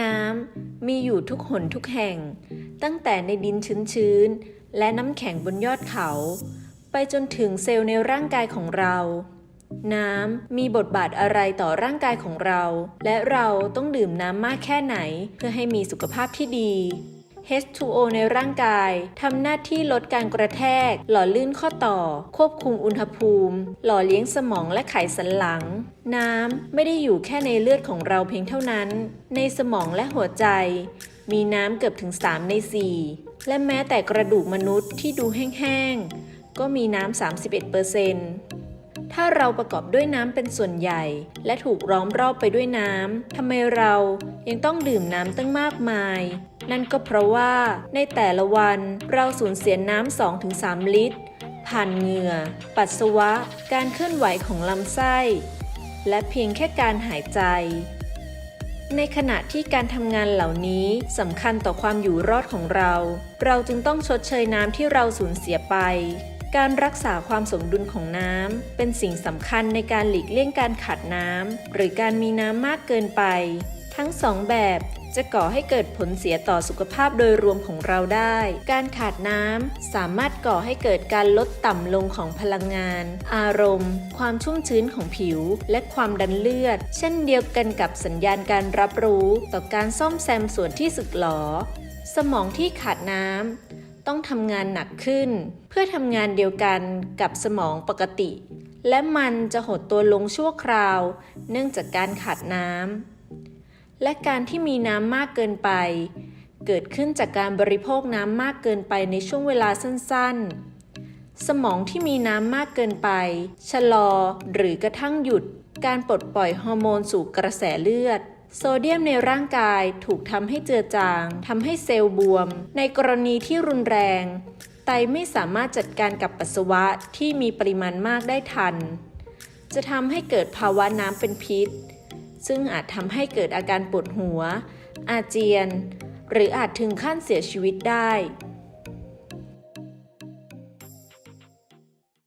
น้ำมีอยู่ทุกหนทุกแห่ง ตั้งแต่ในดินชื้นๆ และน้ำแข็งบนยอดเขา ไปจนถึงเซลล์ในร่างกายของเรา น้ำมีบทบาทอะไรต่อร่างกายของเรา และเราต้องดื่มน้ำมากแค่ไหน เพื่อให้มีสุขภาพที่ดี H2O ในร่างกายทำหน้าที่ลดการกระแทก หล่อลื่นข้อต่อ ควบคุมอุณหภูมิ หล่อเลี้ยงสมองและไขสันหลัง น้ำไม่ได้อยู่แค่ในเลือดของเราเพียงเท่านั้น ในสมองและหัวใจ มีน้ำเกือบถึง 3 ใน 4 และแม้แต่กระดูกมนุษย์ที่ดูแห้งๆ ก็มีน้ำ 31%ถ้าเราประกอบด้วยน้ำเป็นส่วนใหญ่ และถูกล้อมรอบไปด้วยน้ำ ทำไมเรายังต้องดื่มน้ำตั้งมากมาย นั่นก็เพราะว่าในแต่ละวันเราสูญเสียน้ำ 2-3 ลิตร ผ่านเหงื่อ ปัสสาวะ การเคลื่อนไหวของลำไส้ และเพียงแค่การหายใจ ในขณะที่การทำงานเหล่านี้สำคัญต่อความอยู่รอดของเรา เราจึงต้องชดเชยน้ำที่เราสูญเสียไป การรักษาความสมดุลของน้ำเป็นสิ่งสำคัญในการหลีกเลี่ยงการขาดน้ำหรือการมีน้ำมากเกินไป ทั้งสองแบบ จะก่อให้เกิดผลเสียต่อสุขภาพโดยรวมของเราได้ การขาดน้ำสามารถก่อให้เกิดการลดต่ำลงของพลังงาน อารมณ์ ความชุ่มชื้นของผิว และความดันเลือด เช่นเดียวกันกับสัญญาณการรับรู้ต่อการซ่อมแซมส่วนที่สึกหรอ สมองที่ขาดน้ำต้องทำงานหนักขึ้น เพื่อทำงานเดียวกันกับสมองปกติ และมันจะหดตัวลงชั่วคราว เนื่องจากการขาดน้ำ และการที่มีน้ำมากเกินไป เกิดขึ้นจากการบริโภคน้ำมากเกินไปในช่วงเวลาสั้นๆ สมองที่มีน้ำมากเกินไป ชะลอ หรือกระทั่งหยุด การปลดปล่อยฮอร์โมนสู่กระแสเลือด โซเดียมในร่างกายถูกทำให้เจือจางทำให้เซลล์บวม ในกรณีที่รุนแรง ไตไม่สามารถจัดการกับปัสสาวะที่มีปริมาณมากได้ทัน จะทำให้เกิดภาวะน้ำเป็นพิษ ซึ่งอาจทำให้เกิดอาการปวดหัว อาเจียน หรืออาจถึงขั้นเสียชีวิตได้